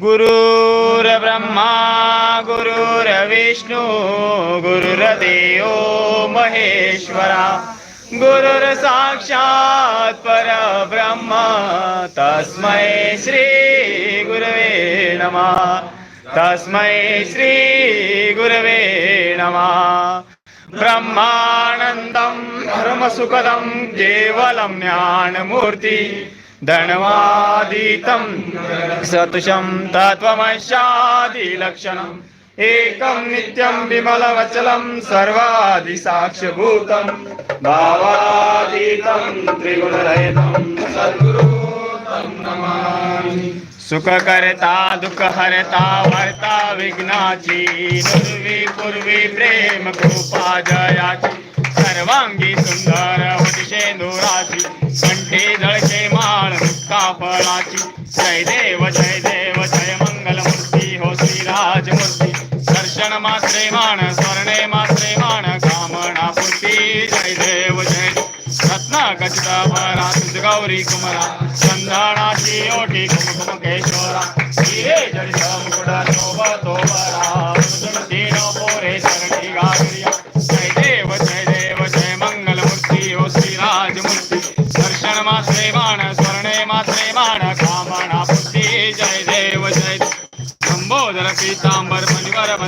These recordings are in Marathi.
गुरुर्ब्रह्मा गुरुर्विष्णू गुरुर्देव महेश्वरा। गुरुर साक्षात परब्रह्म तस्मै श्री गुरवे नमः। तस्मै श्री गुरवे नमः। ब्रह्मानन्दं धर्मसुखदं केवलं ज्ञानमूर्ति। धनवादितं सतुषं तत्त्वमशादिलक्षणम् एकं नित्यं विमलवचलं सर्वादिसाक्षभूतं। भावादितं त्रिगुणरहितं सद्गुरुतं नमामि। सुखकर्ता दुःखहर्ता वर्ता विघ्नाची पूर्वी पूर्वी प्रेम कृपा जयाची। सर्वांगी सुंदर होती दर्शन मात्रे मान स्वर्णे मात्रे मान कामना पूर्ती जय देव जय रत्ना गजद भरा तुझ गौरी कुमरा चंदनाची ओठी कुमकुम केशोरा. हिरे जडित मुकुट शोभ तो बरा तुझ तीन पोरे चरणी गागरिया जय देव जय देव जय मंगल मूर्ती ओ श्रीराज मूर्ती दर्शन मात्रे मान स्वर्णे मात्रे मान कामना पूर्ती जय देव जय देव. पीतांबर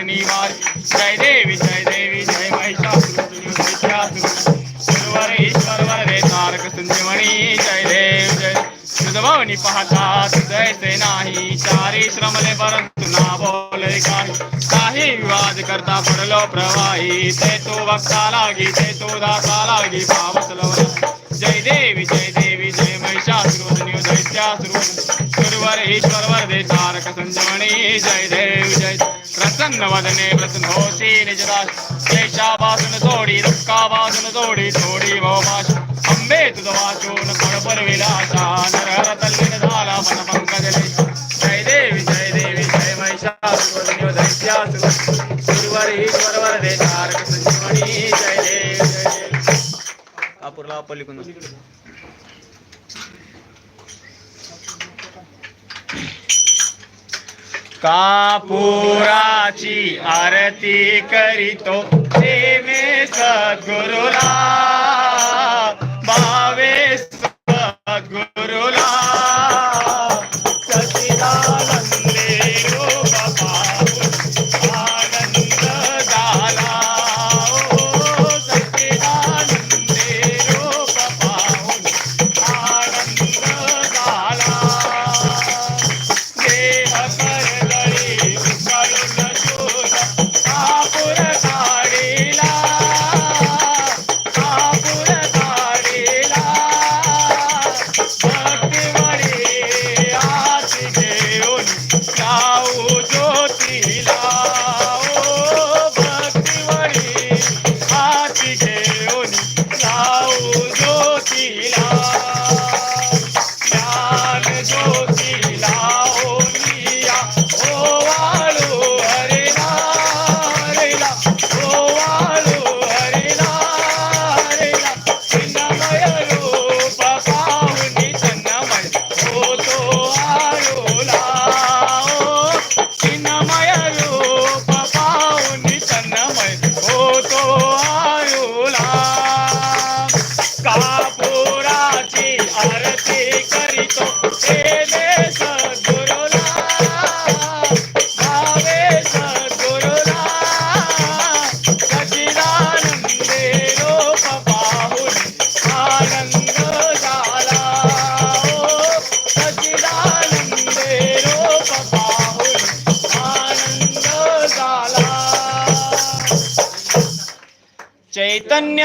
शनिवार। जय देवी जय देवी जय महिषासुर ईश्वर तारक संजीवनी जय देव जय। तुझभवनी पाहता तुझैसे नाही चारी श्रमले परंतु ना बोले काही। काही विवाद करता पडलो प्रवाही ते तो भक्ता लागी ते तो दाता लागी पावसलो जय देवी जय देवी जय महिषासुर दैत्यासुर। गुरुवर ईश्वर वरदे तारक संजीवनी जय देव जय प्रसन्न वदने प्रसन्न होसी निजदास क्लेशापासून सोडी दुःखापासून सोडी थोडी भवमाश अंबे तुझ वाचून पडपर विलासा। नरहर तल्लीन झाला मन पंकज लेशा. जय देवी जय देवी जय महिषासुरवदनी दैत्यासुरवदनी गुरुवर ईश्वर वरदे तारक संजीवनी जय देव जय देव। अपूर्ला कापुराची आरती करीतो प्रेमे सद्गुरुला.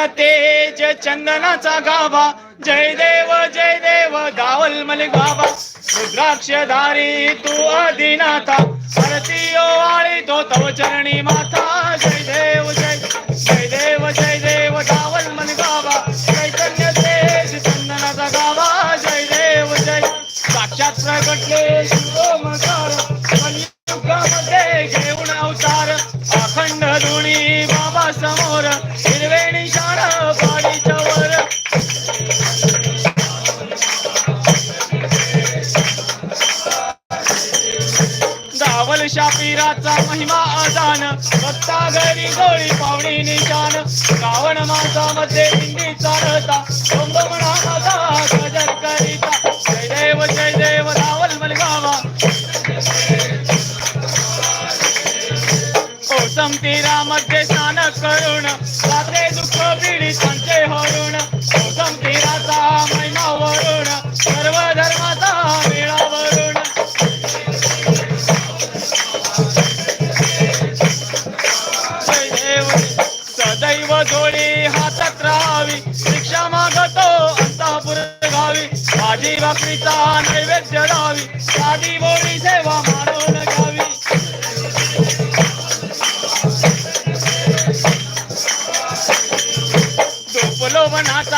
तेज चंदनाचा गावा. जय देव जय देव गावल मलिक बाबा. रुद्राक्षधारी तू आदिनाथा. आरती ओवाळी तो तव चरणी माता. जय देव जय जय देव जय देव गावल मलिक बाबा. चैतन्य तेज चंदनाचा गावा. जय देव जय. साक्षात प्रगटले शिवमकार कलियुगामध्ये घेऊन अवतार. अखंड धुणी बाबा समोर. शापिराचा महिमा अजान. भक्ता घरी गोळी पावणी निशान. गावण मासामध्ये दिंडी चालता ओम ओम नामाचा गजर करिता. जय देव जय देव रावल मलगावा. हो ओसम तीरामध्ये स्नान करून. रात्रे दुःख पीडितांचे हरून. हो ओसम ಸರ್ವನಾಶ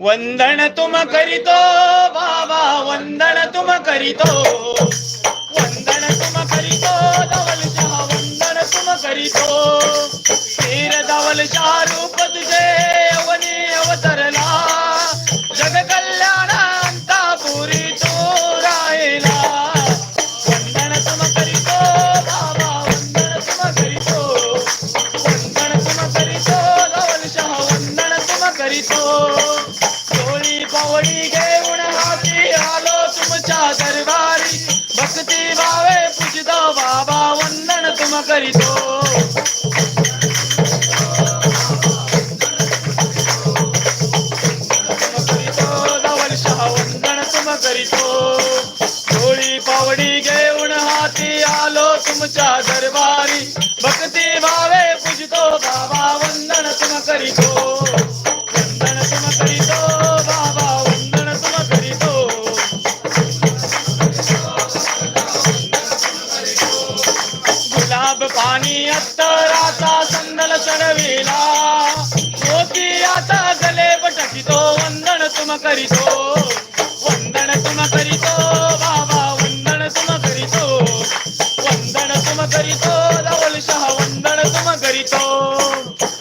वंदन तुम करीतो बाबा वंदन तुम करीतो वंदन तुम करीतो धवल शहा वंदन तुम करीतो तीर धवल शहा रूप तुझे अवनी करीतो. दरबारी. भक्ती भावे पूजतो बाबा वंदन तुम करीतो. बटकितो वंदन तुम करीतो वंदन तुम करीतो बाबा वंदन तुम करीतो वंदन तुम करीतो धवल शहा वंदन तुम करीतो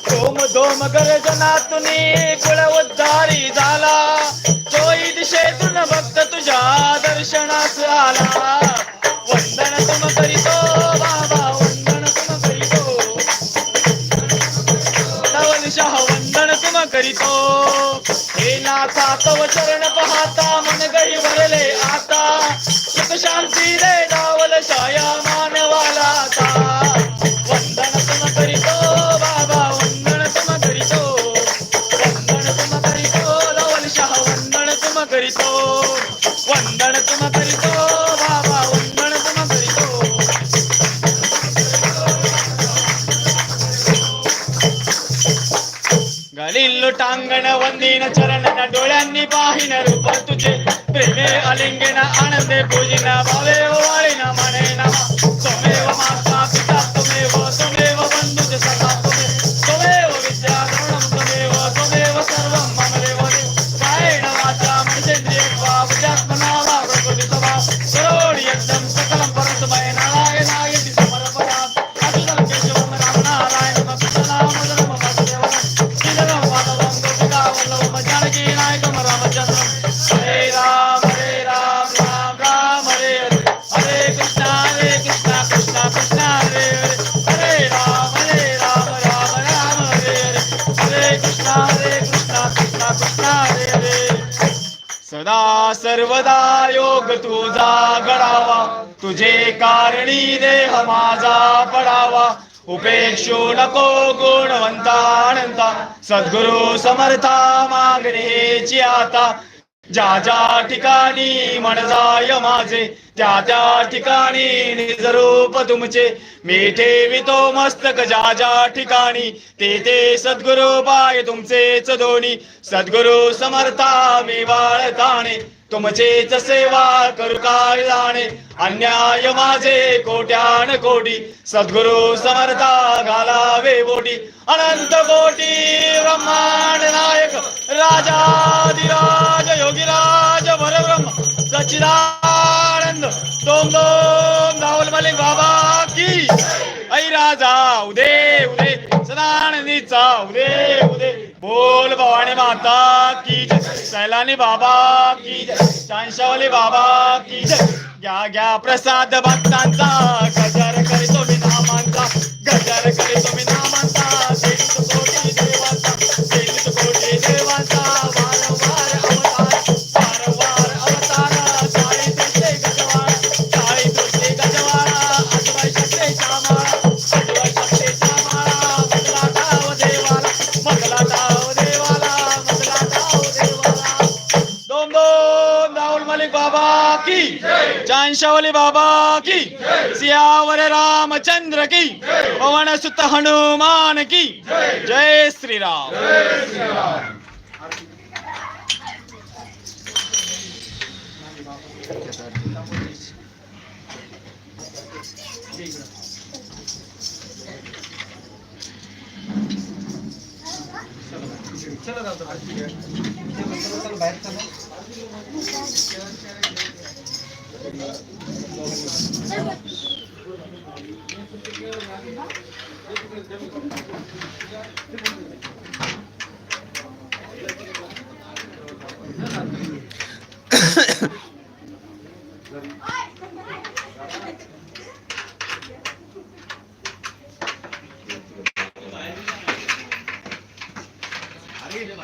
धोम धोम गर्जनातुनी कुळ उद्धारी झाला चोई चरण पाहता ಶರಣ ಒಂದಿನ ಚರಣನ ಡೊಳನ್ನಿ ಬಾಹಿನರು ಪತ್ತು ಚೆ ಪ್ರೇಮೆ ಅಲಿಂಗನ ಆನಂದೆ ಪೂಜಿನ ಭಾವೇ ಓವಾಳಿನ सर्वदा योग तुझा घडावा तुझे कारणी देह माझा पडावा. उपेक्षो नको गुणवंता अनंता. सद्गुरु समर्था मागणेची आता. ज्या ज्या ठिकाणी मन जाय माझे त्या त्या ठिकाणी निज रूप तुमचे. मी ठेवितो मस्तक ज्या ज्या ठिकाणी ते ते सद्गुरु पाय तुमचेच दोन्ही. सद्गुरु समर्था मी बाळताणे तुमचे सेवा करू काय जाणे अन्याय माझे कोट्यान कोटी सद्गुरु समर्था घालावे बोटी. अनंत कोटी ब्रह्मांड नायक राजा राजाधिराज योगीराज भरब्रह्म सचिदानंद दोम दोम धावल मलिक बाबा की ऐ राजा उदे उदे सदानंदीचा उदे उदे बोल भवानी माता की जय. सैलानी बाबा की जय. बाबा की जय. घ्या घ्या प्रसाद भक्तांचा. दोम बाबा की. चांशावली बाबा की. सियावर रामचंद्र की. पवन सुत हनुमान की. जय श्री राम चला जातो बाहेर चला いいけど。